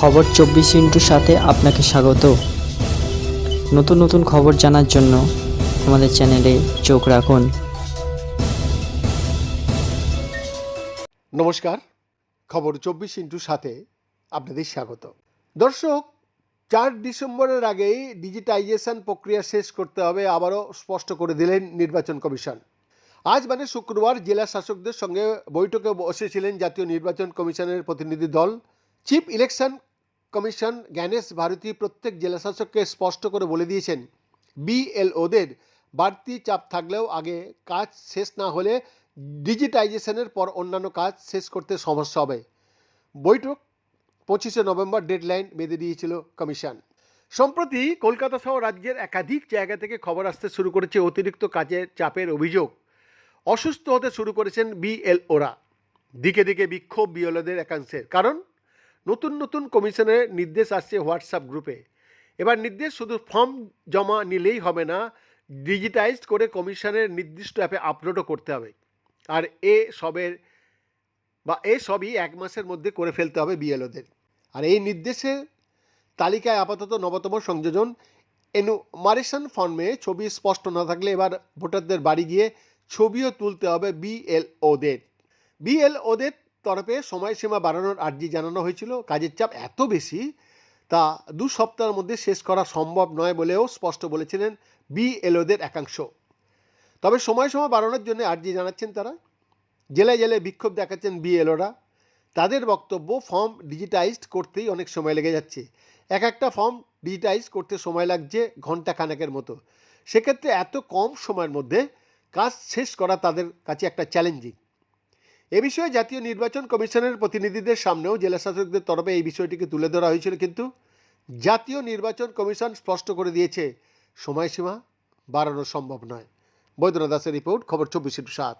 খবর চব্বিশ ইন্টুর সাথে আপনাকে স্বাগত। নতুন নতুন খবর জানার জন্য আমাদের চ্যানেলে চোখ রাখুন। নমস্কার, খবর চব্বিশ ইন্টুর সাথে আপনাদের স্বাগত। দর্শক, চার ডিসেম্বরের আগেই ডিজিটাইজেশন প্রক্রিয়া শেষ করতে হবে, আবারও স্পষ্ট করে দিলেন নির্বাচন কমিশন। আজ মানে শুক্রবার জেলা শাসকদের সঙ্গে বৈঠকে বসেছিলেন জাতীয় নির্বাচন কমিশনের প্রতিনিধি দল chief election commission Gyanesh Bharti প্রত্যেক জেলা শাসককে স্পষ্ট করে বলে দিয়েছেন, বিএলওদের বাড়তি চাপ থাকলেও আগে কাজ শেষ না হলে ডিজিটাইজেশনের পর অন্যান্য কাজ শেষ করতে সমস্যা হবে। বৈঠক পঁচিশে নভেম্বর ডেডলাইন বেঁধে দিয়েছিল কমিশন। সম্প্রতি কলকাতা সহ রাজ্যের একাধিক জায়গা থেকে খবর আসতে শুরু করেছে অতিরিক্ত কাজের চাপের অভিযোগ। অসুস্থ হতে শুরু করেছেন বিএলওরা। দিকে দিকে বিক্ষোভ বিএলওদের একাংশের। কারণ নতুন নতুন কমিশনের নির্দেশ আসছে হোয়াটসঅ্যাপ গ্রুপে। এবার নির্দেশ শুধু ফর্ম জমা নিলেই হবে না, ডিজিটাইজড করে কমিশনের নির্দিষ্ট অ্যাপে আপলোডও করতে হবে। আর এ সবের বা এ সবই এক মাসের মধ্যে করে ফেলতে হবে বিএলওদের। আর এই নির্দেশের তালিকায় আপাতত নবতম সংযোজন এনুমারেশন ফর্মে ছবি স্পষ্ট না থাকলে এবার ভোটারদের বাড়ি গিয়ে ছবিও তুলতে হবে বিএলওদের। বিএলওদের তরফে সময়সীমা বাড়ানোর আর্জি জানানো হয়েছিল। কাজের চাপ এত বেশি, তা দু সপ্তাহের মধ্যে শেষ করা সম্ভব নয় বলেও স্পষ্ট বলেছিলেন বিএলওদের একাংশ। তবে সময়সীমা বাড়ানোর জন্য আর্জি জানাচ্ছেন তারা। জেলায় জেলায় বিক্ষোভ দেখাচ্ছেন বিএলওরা। তাদের বক্তব্য ফর্ম ডিজিটাইজড করতেই অনেক সময় লেগে যাচ্ছে। এক একটা ফর্ম ডিজিটাইজ করতে সময় লাগছে ঘণ্টা খানেকের মতো। সেক্ষেত্রে এত কম সময়ের মধ্যে কাজ শেষ করা তাদের কাছে একটা চ্যালেঞ্জিং। এ বিষয়ে জাতীয় নির্বাচন কমিশনের প্রতিনিধিদের সামনেও জেলা শাসকদের তরফে এই বিষয়টিকে তুলে ধরা হয়েছিল, কিন্তু জাতীয় নির্বাচন কমিশন স্পষ্ট করে দিয়েছে, সময়সীমা বাড়ানো সম্ভব নয়। বৈদ্যনাথ দাসের রিপোর্ট, খবর চব্বিশ সাত।